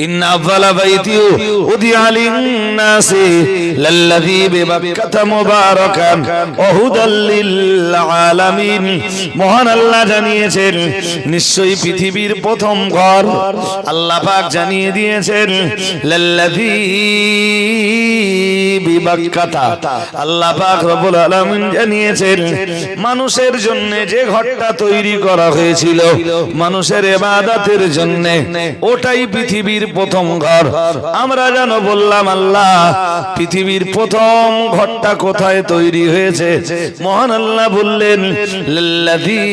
إن أفضل بيت أودع للناس للذي ببكة مباركا وهدى للعالمين মহান আল্লাহ জানিয়েছেন নিশ্চয়ই পৃথিবীর প্রথম ঘর আল্লাহ পাক জানিয়ে দিয়েছেন লাল্লাযী বিবাক্কাতা মানুষের জন্য যে ঘরটা তৈরি করা হয়েছিল, মানুষের ইবাদতের জন্য ওটাই পৃথিবীর প্রথম ঘর। আমরা যেন বললাম, আল্লাহ, পৃথিবীর প্রথম ঘরটা কোথায় তৈরি হয়েছে? মহান আল্লাহ বললেন, লাল্লাযী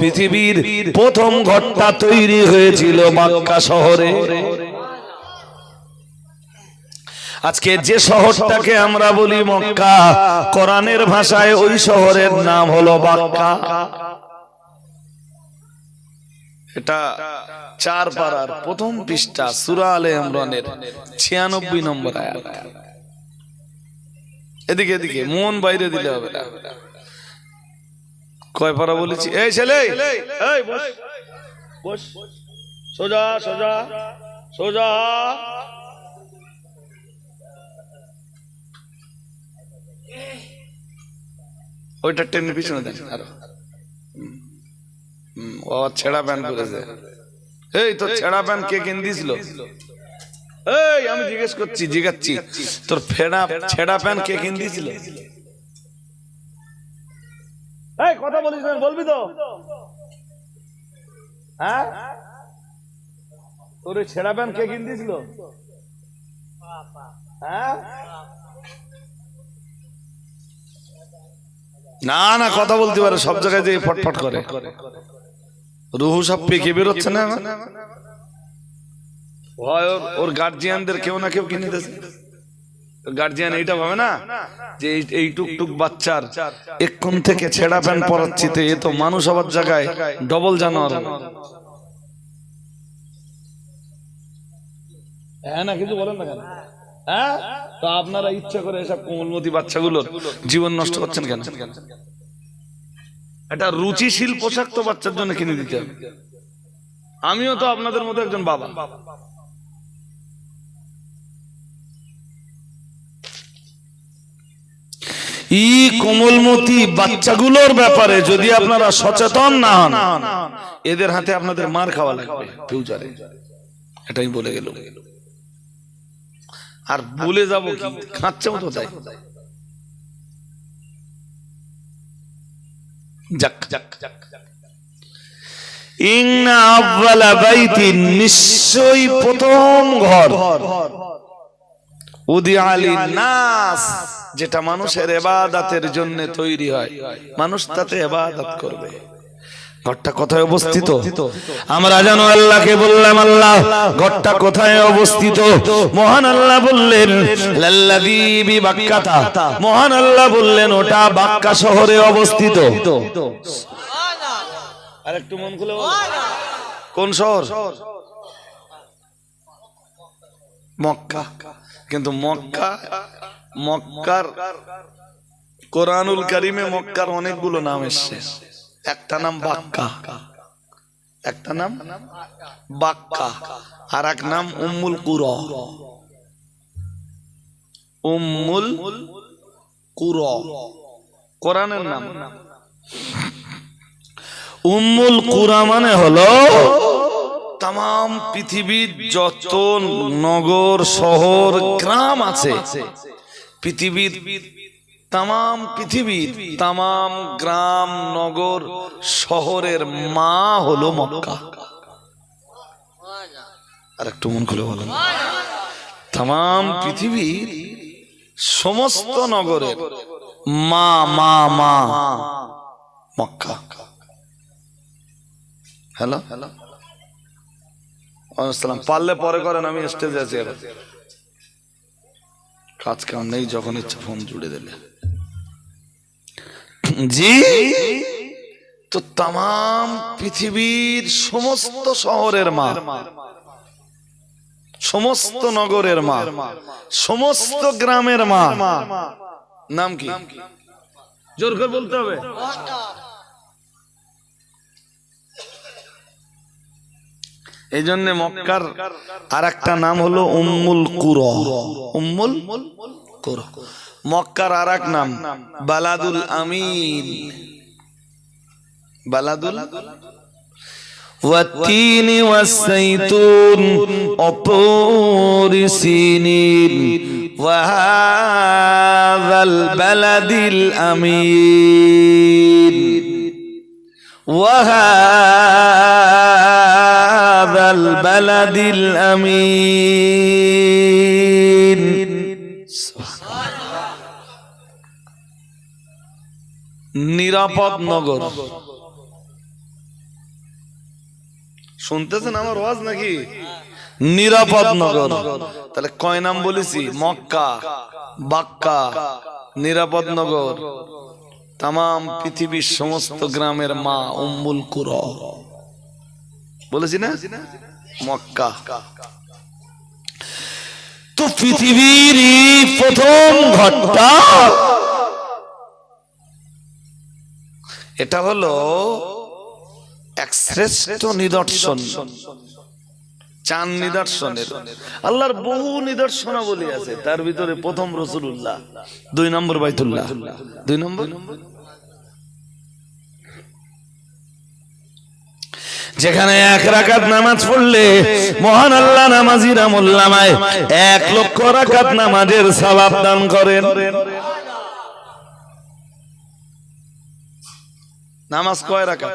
পৃথিবীর প্রথম ঘরটা তৈরি হয়েছিল মক্কা শহরে। আজকে যে শহরটাকে আমরা বলি মক্কা, কোরআনের ভাষায় ওই শহরের নাম হলো বাক্কা। এটা চার পাড়ার প্রথম পৃষ্ঠা, সুরা আলে ইমরানের ছিয়ানব্বই নম্বর আয়াত। এদিকে এদিকে মন বাইরে দিলে হবে না। কয় পারা বলেছি? এই ছেলে! এই বস। বস। সোজা সোজা। সোজা। ওইটা টেনে পিছনে দেন আরও। হুম। হুম, ও ছেঁড়া প্যান্ট করেছে এই তোর ছেঁড়া প্যান্ট কে কিন দিয়েছিল এই আমি জিজ্ঞেস করছি জিজ্ঞাচ্ছি তোর ফেড়া ছেঁড়া প্যান্ট কে কিনে দিয়েছিল? এই কথা বলিস না বলবি তো। হ্যাঁ? তোর ছেঁড়া প্যান্ট কে কিনে দিয়েছিল? হ্যাঁ? না না কথা বলতে পারে সব জায়গায় যে ফটফট করে। রুহু সব পেকে বেরোচ্ছে না? ওর- গার্জিয়ানদের কেউ না কেউ কিনে গার্জিয়ান এইটা ভাবে না যে এই- টুকটুক বাচ্চার এক্ষণ থেকে পরাচ্ছি তো এ তো মানুষ জায়গায় ডবল জানোয়ার। হ্যাঁ হ্যাঁ? আপনারা ইচ্ছা করে এসব কোমলমতি বাচ্চাগুলোর জীবন নষ্ট করছেন কেন? একটা রুচিশীল পোশাক তো বাচ্চার জন্য কিনে দিতে হবে। আমিও তো আপনাদের মতো একজন বাবা। ই কোমলমতি বাচ্চাগুলোর ব্যাপারে যদি আপনারা সচেতন না হন, এদের হাতে আপনাদের মার খাওয়া লাগবে, ফিউচারে। এটাই বলে গেল। আর বলে যাব কি? খাচ্ছেও তো তাই। যাক যাক যাক ইন্না আউয়ালা বাইতিন নিশ্চয়ই প্রথম ঘর। উদি আলী নাস যেটা মানুষের এবাদাতের জন্য তৈরি হয় মানুষ তাতে এবাদত করবে। ঘরটা কোথায় অবস্থিত? আমরা জানো আল্লাহকে বললাম আল্লাহ ঘরটা কোথায় অবস্থিত? মহান আল্লাহ বললেন মহান আল্লাহ বললেন ওটা বাক্কা শহরে অবস্থিত। আর একটু মন খুলে কোন শহর? মক্কা। কিন্তু মক্কা মক্কার কোরআনুল কারিমে মক্কার অনেকগুলো নাম এসছে। একটা নাম বাক্কা, একটা নাম বাক্কা আর এক নাম উম্মুল কুর উম্মুল কুর কোরআনের নাম। উম্মুল কুরা মানে হলো তাম পৃথিবীর যত নগর, শহর, গ্রাম আছে পৃথিবীর তাম পৃথিবীর তাম গ্রাম, নগর, শহরের মা হলো মক্কা। আর একটু মন খুলে বলেন। তাম পৃথিবীর সমস্ত নগরের মা মা মা মক্কা। হ্যালো? হ্যালো পারলে পরে করেন, আমি স্টেজে আছি কাজ কাম নেই যখন ইচ্ছা ফোন জুড়ে দিলে। জি? তো তাম পৃথিবীর সমস্ত শহরের মা সমস্ত নগরের মা সমস্ত গ্রামের মা। নাম কি? জোর করে বলতে হবে। এই জন্য মক্কার আর একটা নাম হলো উম্মুল কুর উম্মুল কুর মক্কার আর এক নাম বালাদুল আমিন বালাদুল والتين والزيتون وطور سينين وهذا البلد الأمين وهذا البلد الأمين নিরাপদ নগর শুনতেছেন আমার ওয়াজ নাকি নিরাপদ নগর তাহলে কয় নাম বলেছি মক্কা বাক্কা নিরাপদ নগর তাম পৃথিবীর সমস্ত গ্রামের মা উম্মুল কুর বলেছি না? মক্কা। তো পৃথিবীর প্রথম ঘটটা এটা হলো এক শ্রেষ্ঠ নিদর্শন। চান নিদর্শনের। আল্লাহর বহু নিদর্শনাবলী আছে। তার ভিতরে প্রথম রসুল্লাহ দুই নম্বর বাইতুল্লাহ। দুই নম্বর? যেখানে এক রাকাত নামাজ পড়লে মহান আল্লাহ নামাজিরা মোল্লামায় এক লক্ষ রাকাত নামাজের সবাব দান করেন। নামাজ কয় রাকাত?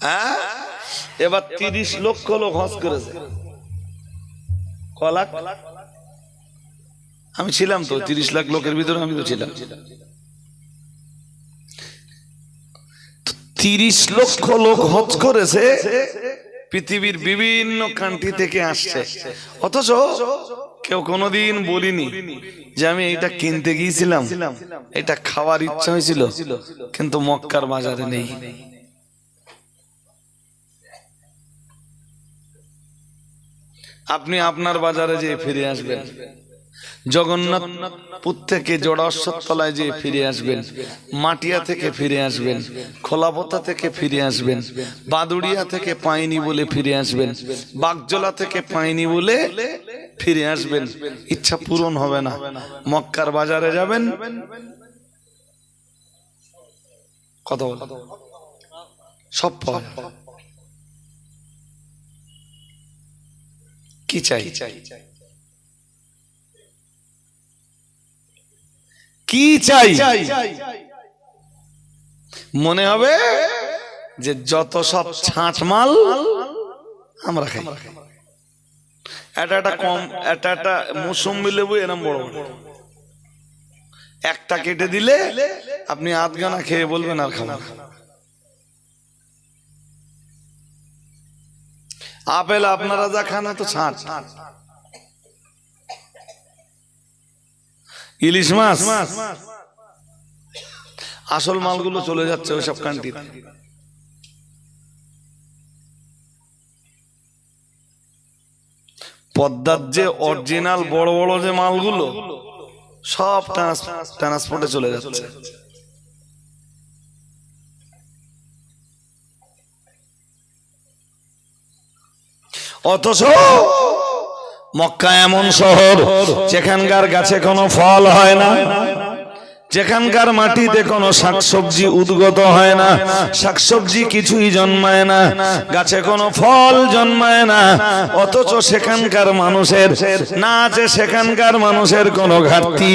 হ্যাঁ? এবার তিরিশ লক্ষ লোক হজ করেছে। কলাক আমি ছিলাম তো, তিরিশ লাখ লোকের ভিতরে আমি তো ছিলাম। তিরিশ লক্ষ লোক হজ করেছে, পৃথিবীর বিভিন্ন কান্ট্রি থেকে আসছে। অথচ কেউ কোনোদিন বলিনি যে আমি এটা কিনতে গিয়েছিলাম। এটা খাওয়ার ইচ্ছা হয়েছিল, কিন্তু মক্কার বাজারে নেই। আপনি আপনার বাজারে যেয়ে ফিরে আসবেন। জগন্নাথপুর থেকে জড়াশ্বরতলায় যেয়ে ফিরে আসবেন, মাটিয়া থেকে ফিরে আসবেন খোলাপতা থেকে ফিরে আসবেন, বাদুড়িয়া থেকে পাইনি বলে ফিরে আসবেন, বাগজলা থেকে পাইনি বলে ফিরে আসবেন, ইচ্ছা পূরণ হবে না। মক্কার বাজারে যাবেন। বল। সব পাওয়া। কি চাই? কি চাই মনে হবে যে যত সব ছাঁট মাল আমরা খাই এটা একটা কম এটা একটা মৌসুম্বি লেবু এরম বড় বড়। একটা কেটে দিলে আপনি আধ গানা খেয়ে বলবেন আর খাব না। আপেল আপনারা যা খান তো ছাঁট ইলিশ মাছ? আসল মালগুলো চলে যাচ্ছে ওইসব কান্ট্রি পদ্মার যে অরিজিনাল বড় বড় যে মালগুলো সব ট্রান্সপোর্টে চলে যাচ্ছে। অথচ মক্কা এমন শহর যেখানকার গাছে কোনো ফল হয় না। যেখানকার মাটিতে কোনো শাকসবজি উদ্গত হয় না। শাকসবজি কিছুই জন্মায় না। গাছে কোনো ফল জন্মায় না। অথচ সেখানকার মানুষের না আছে সেখানকার মানুষের কোনো ঘাটতি।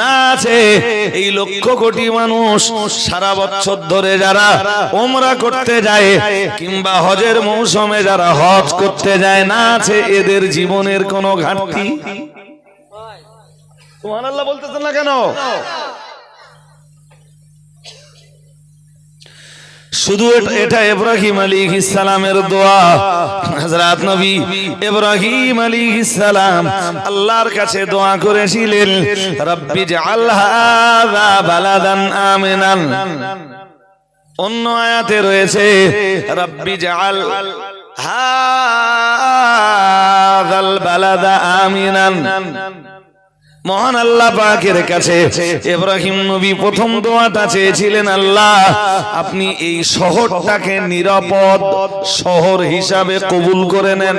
না আছে এই লক্ষ কোটি মানুষ সারা বছর ধরে যারা ওমরা করতে যায় কিংবা হজের মৌসুমে যারা হজ করতে যায় না আছে এদের জীবনের কোনো ঘাটতি। তোমার আল্লাহ বলতেছেন না কেন? শুধু এটা- ইব্রাহিম আলী ইসালামের দোয়া। হযরত নবী ইব্রাহিম আলী ইসালাম আল্লাহর কাছে দোয়া করেছিলেন রব্বি জাআল হাযা বালাদান আমিনান। অন্য আয়াতে রয়েছে রব্বি জাআল হাযাল বালাদা আমিনান। মহান আল্লাহ পাকের কাছে। ইব্রাহিম নবী প্রথম দোয়াটা চেয়েছিলেন, আল্লাহ, আপনি এই শহরটাকে নিরাপদ শহর হিসাবে কবুল করে নেন।